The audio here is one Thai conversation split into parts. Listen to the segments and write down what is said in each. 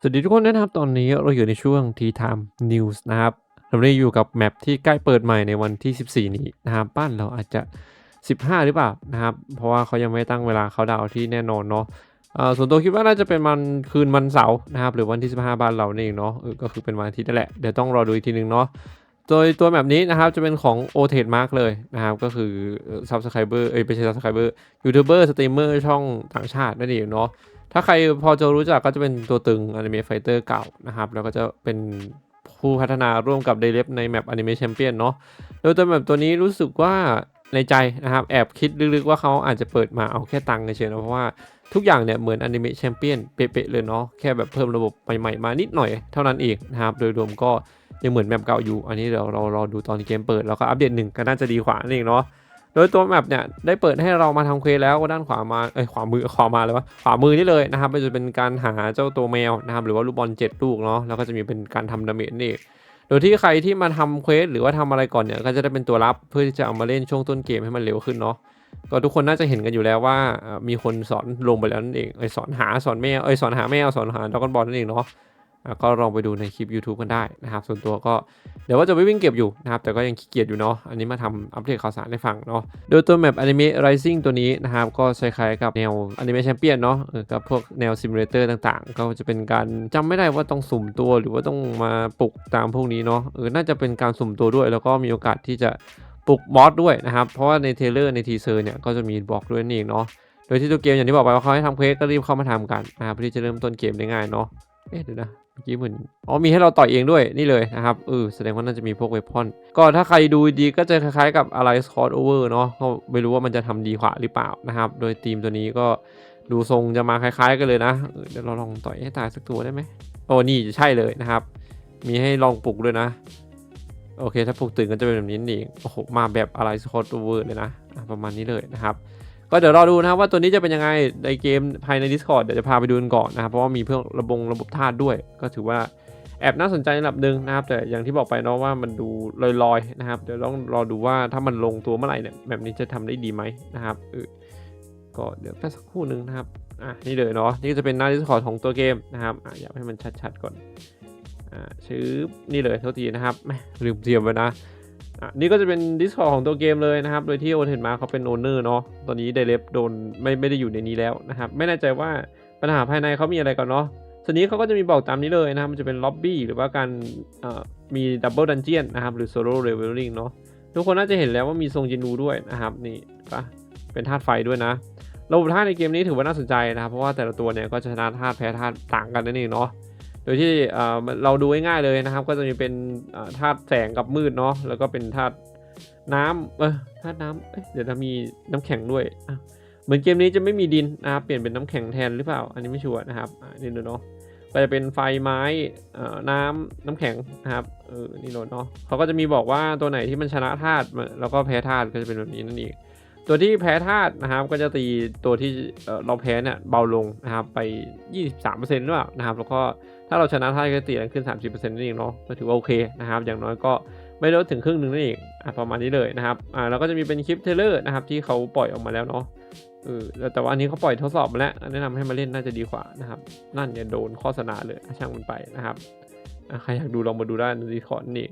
สวัสดีทุกคนนะครับตอนนี้เราอยู่ในช่วง Tea Time News นะครับเราได้อยู่กับแมปที่ใกล้เปิดใหม่ในวันที่ 14 นี้นะครับบ้านเราอาจจะ 15 หรือเปล่านะครับ เพราะว่าเขายังไม่ตั้งเวลาเขาดาวที่แน่นอนเนาะส่วนตัวคิดว่าน่าจะเป็นวันคืนวันเสาร์นะครับ หรือวันที่ 15 บ้านเรานี่เองเนาะก็คือเป็นวันอาทิตย์นั่นแหละเดี๋ยวต้องรอดูอีกทีนึงเนาะโดยตัวแบบนี้นะครับจะเป็นของ o t e d Mark เลยนะครับ ก็คือ Subscriber เอ้ยไม่ใช่ Subscriber ยูทูบเบอร์สตรีมเมอร์ช่องต่างชาตินั่นเองเนาะ ถ้าใครพอจะรู้จักก็จะเป็นตัวตึง Anime Fighter เก่านะครับ แล้วก็จะเป็นผู้พัฒนาร่วมกับ d ด l e p ในแมป Anime Champion เนาะโดยตัวแมปตัวนี้รู้สึกว่าในใจนะครับ แอบคิดลึกๆว่าเขาอาจจะเปิดมาเอาแค่ตังค์เฉยๆนะเพราะว่าทุกอย่างเนี่ยเหมือน Anime Champion เป๊ะๆเลยเนาะแค่แบบเพิ่มระบบใหม่ๆมานิดหน่อยเท่านั้นเองนะครับ โดยรวมก็ยังเหมือนแมปเก่าอยู่ อันนี้เดี๋ยวเรารอดูตอนเกมเปิด แล้วก็อัปเดตหนึ่งก็น่าจะดีกว่านั่นเองเนาะ โดยตัวแมปเนี่ยได้เปิดให้เรามาทำเควสแล้วก็ด้านขวามาเอ้ยขวามือขวามาเลยวะขวามือนี่เลยนะครับมันจะเป็นการหาเจ้าตัวแมวนะครับหรือว่าลูกบอลเจ็ดลูกเนาะแล้วก็จะมีเป็นการทำดาเมจนี่โดยที่ใครที่มาทำเควสหรือว่าทำอะไรก่อนเนี่ยก็จะได้เป็นตัวรับเพื่อที่จะเอามาเล่นช่วงต้นเกมให้มันเร็วขึ้นเนาะก็ทุกคนน่าจะเห็นกันอยู่แล้วว่ามีคนสอนลงไปแล้วนั่นเองเอ้ยสอนหาสอนแมวเอ้ยสอนหาแมวสอนหาดอกบอลนั่นเองเนาะ ก็ลองไปดูในคลิป YouTube กันได้นะครับ ส่วนตัวก็เดี๋ยวว่าจะไปวิ่งเก็บอยู่นะครับ แต่ก็ยังขี้เกียจอยู่เนาะ อันนี้มาทำอัปเดตข่าวสารให้ฟังเนาะ โดยตัวแมป Anime Rising ตัวนี้นะครับ ก็คล้ายๆกับแนว Anime Champion เนาะกับพวกแนวซิมูเลเตอร์ต่างๆ ก็จะเป็นการจำไม่ได้ว่าต้องสุ่มตัวหรือว่าต้องมาปลุกตามพวกนี้เนาะเออน่าจะเป็นการสุ่มตัวด้วย แล้วก็มีโอกาสที่จะปลุกบอสด้วยนะครับ เพราะว่าในเทเลอร์ในทีเซอร์เนี่ยก็จะมีบอกด้วยนั่เองเนาะ โดยที่ตัวเกมอย่างที่บอกไปว่าเขาให้ทำเควสก็รีบเข้ามาทำกันนะครับเพื่อที่จะเริ่มต้นเกมได้ง่ายเนาะ เอ๊ะเดี๋ยวนะเมื่อกี้เหมือนอ๋อมีให้เราต่อยเองด้วยนี่เลยนะครับเออแสดงว่าน่าจะมีพวกเวพอนก็ถ้าใครดูดีก็จะคล้ายๆกับ Alliance Crossover เนาะก็ไม่รู้ว่ามันจะทำดีกว่าหรือเปล่านะครับ โดยทีมตัวนี้ก็ดูทรงจะมาคล้าย ๆ กันเลยนะเออเดี๋ยวเราลองต่อยให้ตายสักตัวได้ไหมโอ้นี่ใช่เลยนะครับ มีให้ลองปลุกด้วยนะ โอเค ถ้าปลุกตื่นก็จะเป็นแบบนี้นี่เองโอ้โหมาแบบ Alliance Crossover เลยนะประมาณนี้เลยนะครับ ก็เดี๋ยวรอดูนะครับว่าตัวนี้จะเป็นยังไงในเกมภายใน Discord เดี๋ยวจะพาไปดูกันก่อนนะครับเพราะว่ามีเพื่องระบงระบบธาตุด้วย ก็ถือว่าแอบน่าสนใจระดับหนึ่งนะครับ แต่อย่างที่บอกไปเนาะว่ามันดูลอยๆนะครับ เดี๋ยวต้องรอดูว่าถ้ามันลงตัวเมื่อไหร่เนี่ยแบบนี้จะทำได้ดีไหมนะครับเออก็เดี๋ยวแป๊บสักครู่นึงนะครับอะนี่เลยเนาะนี่จะเป็นหน้า Discord ของตัวเกมนะครับอะอยากให้มันชัดๆก่อนอ่าชื่อนี่เลยเท่าทีนะครับแม่ลืมเตรียมไว้นะ นี่ก็จะเป็น Discord ของตัวเกมเลยนะครับ โดยที่โอเทนมาเขาเป็นโอนเนอร์เนาะ ตอนนี้เดเลฟโดนไม่ไม่ได้อยู่ในนี้แล้วนะครับ ไม่แน่ใจว่าปัญหาภายในเขามีอะไรก่อนเนาะส่วนนี้เขาก็จะมีบอกตามนี้เลยนะครับ มันจะเป็นล็อบบี้หรือว่าการมีดับเบิลดันเจียนนะครับ หรือโซโล่เลเวลลิงเนาะ ทุกคนน่าจะเห็นแล้วว่ามีทรงจินูด้วยนะครับ นี่ปะเป็นธาตุไฟด้วยนะระบบธาตุในเกมนี้ถือว่าน่าสนใจนะครับ เพราะว่าแต่ละตัวเนี่ยก็จะชนะธาตุแพ้ธาตุต่างกันนั่นเองเนาะ ดยที่เราดูง่ายๆเลยนะครับ ก็จะมีเป็นธาตุแสงกับมืดเนาะแล้วก็เป็นธาตุน้ำเออธาตุน้ำเเดี๋ยวจะมีน้ำแข็งด้วยเหมือนเกมนี้จะไม่มีดินนะครับเปลี่ยนเป็นน้ำแข็งแทนหรือเปล่า อันนี้ไม่ชัวร์นะครับนี่ดูเนาะก็จะเป็นไฟไม้เอ่อน้ำน้ำแข็งนะครับเออนี่โนดเนาะเขาก็จะมีบอกว่าตัวไหนที่มันชนะธาตุแล้วก็แพ้ธาตุก็จะเป็นแบบนี้นั่นเอง ตัวที่แพ้ธาตุนะครับ ก็จะตีตัวที่เราแพ้เนี่ยเบาลงนะครับไป 23%หรือเปล่านะครับ แล้วก็ถ้าเราชนะธาตุก็ตีแรงขึ้น 30%นั่นเองเนาะก็ถือว่าโอเคนะครับ อย่างน้อยก็ไม่ลดถึงครึ่งหนึ่งนั่นเองอประมาณนี้เลยนะครับอ่าแล้วก็จะมีเป็นคลิปเทเลอร์นะครับที่เขาปล่อยออกมาแล้วเนาะเออแต่ว่าอันนี้เขาปล่อยทดสอบมาแล้วแนะนำให้มาเล่นน่าจะดีกว่านะครับ นั่นเนี่ยโดนโฆษณาเลยช่างมันไปนะครับใครอยากดูลองมาดูได้ในดีคอร์ดนี่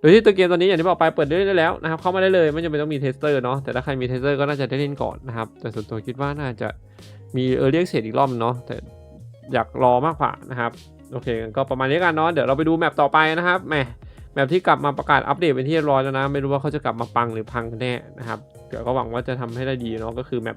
โดยที่ตัวเกมตอนนี้อย่างที่บอกไปเปิดได้ได้แล้วนะครับเข้ามาได้เลยไม่จำเป็นต้องมีเทสเตอร์เนาะแต่ถ้าใครมีเทสเตอร์ก็น่าจะได้เล่นก่อนนะครับแต่ส่วนตัวคิดว่าน่าจะมีเออเรียกเสร็จอีกรอบเนาะแต่อยากรอมากกว่านะครับโอเคก็ประมาณนี้กันเนาะเดี๋ยวเราไปดูแมปต่อไปนะครับแหมแมปที่กลับมาประกาศอัปเดตเป็นที่เรียบร้อยแล้วนะ ไม่รู้ว่าเขาจะกลับมาปังหรือพังแน่นะครับเดี๋ยวก็หวังว่าจะทำให้ได้ดีเนาะก็คือแมป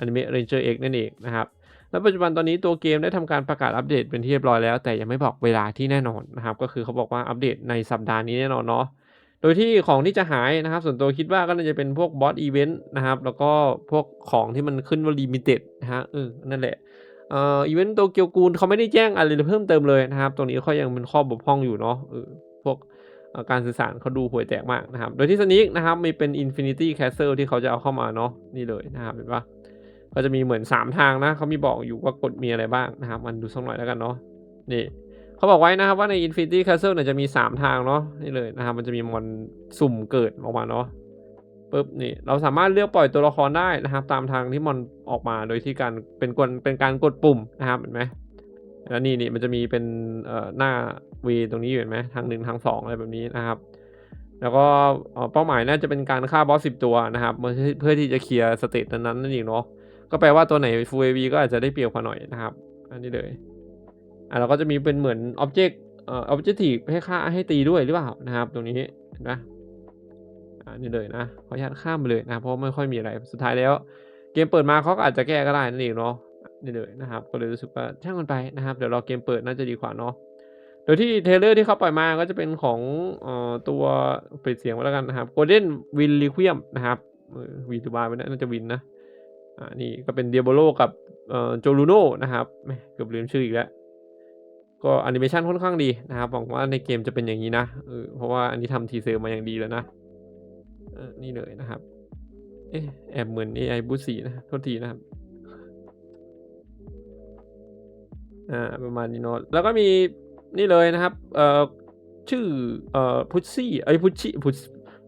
Anime Ranger X นั่นเองนะครับและปัจจุบันตอนนี้ตัวเกมได้ทำการประกาศอัปเดตเป็นที่เรียบร้อยแล้ว แต่ยังไม่บอกเวลาที่แน่นอนนะครับก็คือเขาบอกว่าอัปเดตในสัปดาห์นี้แน่นอนเนาะโดยที่ของที่จะหายนะครับ ส่วนตัวคิดว่าก็น่าจะเป็นพวกบอสอีเวนต์นะครับแล้วก็พวกของที่มันขึ้นว่าลิมิเต็ดนะฮะเออนั่นแหละเอ่ออีเวนต์โตเกียวกูลเขาไม่ได้แจ้งอะไรเพิ่มเติมเลยนะครับ ตรงนี้เขายังเป็นข้อบกพร่องอยู่เนาะเออพวกการสื่อสารเขาดูห่วยแตกมากนะครับ โดยที่สนิกนะครับมีเป็น Infinity Castle ที่เขาจะเอาเข้ามาเนาะนี่เลยนะครับเห็นปะ ก็จะมีเหมือน 3 ทางนะเขามีบอกอยู่ว่ากฎมีอะไรบ้างนะครับ มันดูสักหน่อยแล้วกันเนาะนี่เขาบอกไว้นะครับว่าใน Infinity Castle เนี่ยจะมี 3 ทางเนาะนี่เลยนะครับมันจะมีมอนสุ่มเกิดออกมาเนาะปุ๊บนี่เราสามารถเลือกปล่อยตัวละครได้นะครับ ตามทางที่มันออกมาโดยที่การเป็นกลเป็นการกดปุ่มนะครับเห็นไหมแล้วนี่นี่มันจะมีเป็นเอ่อหน้าวีตรงนี้อยู่เห็นไหมทางหนึ่งทางสองอะไรแบบนี้นะครับ แล้วก็เป้าหมายน่าจะเป็นการฆ่าบอสสิบตัวนะครับเพื่อที่จะเคลียร์สเตตนั้นนั่นเองเนาะ ก็แปลว่าตัวไหนฟูเอวีก็อาจจะได้เปรียบกว่าหน่อยนะครับ อันนี้เลยอะเราก็จะมีเป็นเหมือนอ็อบเจกเอ่อ objective ให้ฆ่าให้ตีด้วยหรือเปล่านะครับ ตรงนี้เห็นไหมอ่านี่เลยนะขออนุญาตข้ามไปเลยนะเพราะไม่ค่อยมีอะไรสุดท้ายแล้ว เกมเปิดมาเขาก็อาจจะแก้ก็ได้นั่นเองเนาะนี่เลยนะครับ ก็เลยรู้สึกว่าช่างมันไปนะครับเดี๋ยวรอเกมเปิดน่าจะดีกว่าเนาะโดยที่เทเลอร์ที่เขาปล่อยมาก็จะเป็นของเอ่อตัวปิดเสียงไว้แล้วกันนะครับ Golden Win Requiem นะครับวีทูบาร์ไปนะน่าจะวินนะ อ่านี่ก็เป็นเดียโบโลกับเอ่อโจลูโน่นะครับเกือบลืมชื่ออีกแล้ว ก็แอนิเมชันค่อนข้างดีนะครับหวังว่าในเกมจะเป็นอย่างนี้นะเพราะว่าอันนี้ทำทีเซอร์มาอย่างดีแล้วนะนี่เลยนะครับเอ๊ะแอบเหมือน AI บูสีนะโทษทีนะครับอ่าประมาณนี้เนอะแล้วก็มีนี่เลยนะครับเอ่อชื่อเอ่อพุชชี่ไอ้พุชชี่พุช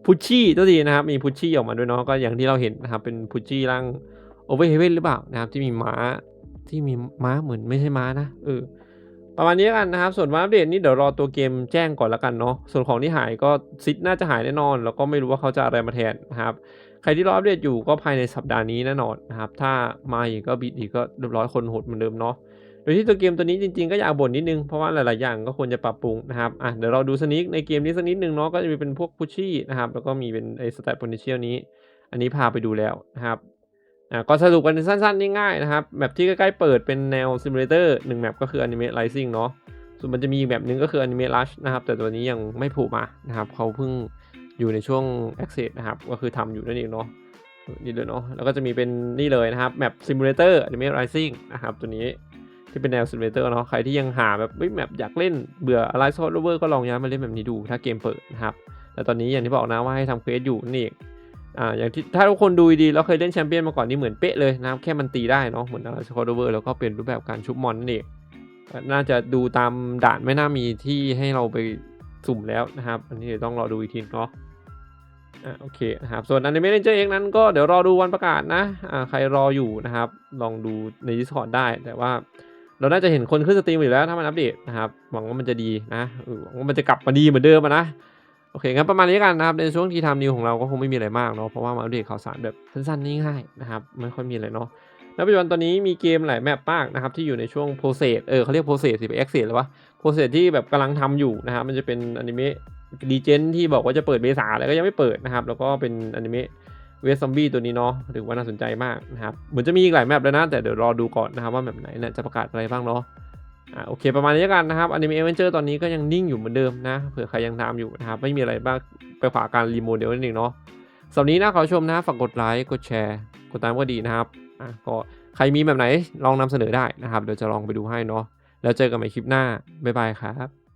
พุชชี่ตัวทีนะครับ มีพุชชี่ออกมาด้วยเนาะก็อย่างที่เราเห็นนะครับเป็นพุชชี่ร่าง โอเวอร์เฮเว่นหรือเปล่านะครับที่มีม้าที่มีม้าเหมือนไม่ใช่ม้านะเออประมาณนี้กันนะครับ ส่วนวันอัปเดตนี้เดี๋ยวรอตัวเกมแจ้งก่อนแล้วกันเนาะส่วนของที่หายก็ซิดน่าจะหายแน่นอน แล้วก็ไม่รู้ว่าเขาจะอะไรมาแทนนะครับใครที่รออัปเดตอยู่ก็ภายในสัปดาห์นี้แน่นอนนะครับถ้ามาอีกก็บิดอีกก็เรียบร้อยคนโหดเหมือนเดิมเนาะโดยที่ตัวเกมตัวนี้จริงๆก็อยากบ่นนิดนึง เพราะว่าหลายๆอย่างก็ควรจะปรับปรุงนะครับอะเดี๋ยวเราดูสนิกในเกมนี้สักนิดนึงเนาะก็จะมีเป็นพวกพุชชี่นะครับแล้วก็มีเป็นไอ้สแตท potential นี้ อันนี้พาไปดูแล้วนะครับ อะก็สรุปกันสั้นๆง่ายๆนะครับแมปที่ใกล้ๆเปิดเป็นแนวซิมูเลเตอร์หนึ่งแมปก็คือ Anime Rising เนาะส่วนมันจะมีอีกแบบหนึ่งก็คือ Anime Rush นะครับ แต่ตัวนี้ยังไม่ผูกมานะครับเขาเพิ่งอยู่ในช่วง Access นะครับก็คือทำอยู่นั่นเองเนาะนี่เลยเนาะแล้วก็จะมีเป็นนี่เลยนะครับแมป Simulator Anime Rising นะครับตัวนี้ที่เป็นแนว Simulator เนาะใครที่ยังหาแบบแมปอยากเล่นเบื่อ Alliance of Lover ก็ลองย้ายมาเล่นแบบนี้ดู ถ้าเกมเปิดนะครับแต่ตอนนี้อย่างที่บอกนะว่าให้ทำเควสอยู่นี่ อ่าอย่างที่ถ้าทุกคนดูดีแล้วเคยเล่นแชมเปี้ยนมาก่อนนี่เหมือนเป๊ะเลยนะครับแค่มันตีได้เนาะเหมือน Alliance of Lover แล้วก็เป็นรูปแบบการชุบมอนนั่นเองน่าจะดูตามด่านไม่น่ามีที่ให้เราไปสุ่มแล้วนะครับ อันนี้เดี๋ยวต้องรอดูอีกทีเนาะอะโอเคนะครับส่วนอันิเมะเรนเจอเองนั้นก็เดี๋ยวรอดูวันประกาศนะอ่าใครรออยู่นะครับ ลองดูใน Discord ได้แต่ว่าเราน่าจะเห็นคนขึ้นสตรีมอยู่แล้วถ้ามันอัปเดตนะครับหวังว่ามันจะดีนะหวังว่ามันจะกลับมาดีเหมือนเดิมนะ อเคงั้นประมาณนี้กันนะครับ ในช่วงที่ทำนิวของเราก็คงไม่มีอะไรมากเนาะเพราะว่ามาอัปเดตข่าวสารแบบสั้นๆง่ายๆนะครับไม่ค่อยมีอะไรเนาะแล้วปัจจุบันตอนนี้มีเกมหลายแมปมากนะครับที่อยู่ในช่วงโปรเซสเออเขาเรียกโปรเซสสิไปเอ็กเซสหรือวะโปรเซสที่แบบกำลังทำอยู่นะครับมันจะเป็นอนิเมะดีเจนที่บอกว่าจะเปิดเมษาแล้วก็ยังไม่เปิดนะครับแล้วก็เป็นอนิเมะเวสซอมบี้ตัวนี้เนาะถือว่าน่าสนใจมากนะครับเหมือนจะมีอีกหลายแมปเลยนะแต่เดี๋ยวรอดูก่อนนะครับว่าแมปไหนเนี่ยจะประกาศอะไรบ้างเนาะ อ่าโอเคประมาณนี้กันนะครับอนิเมะเอเวนเจอร์ตอนนี้ก็ยังนิ่งอยู่เหมือนเดิมนะเผื่อใครยังตามอยู่นะครับไม่มีอะไรบ้างไปขวาการรีโมเดลนั่นเองเนาะสำหรับนี้นะขอชมนะฝากกดไลค์กดแชร์กดตามก็ดีนะครับอะก็ใครมีแบบไหนลองนำเสนอได้นะครับเดี๋ยวจะลองไปดูให้เนาะแล้วเจอกันใหม่คลิปหน้าบ๊ายบายครับ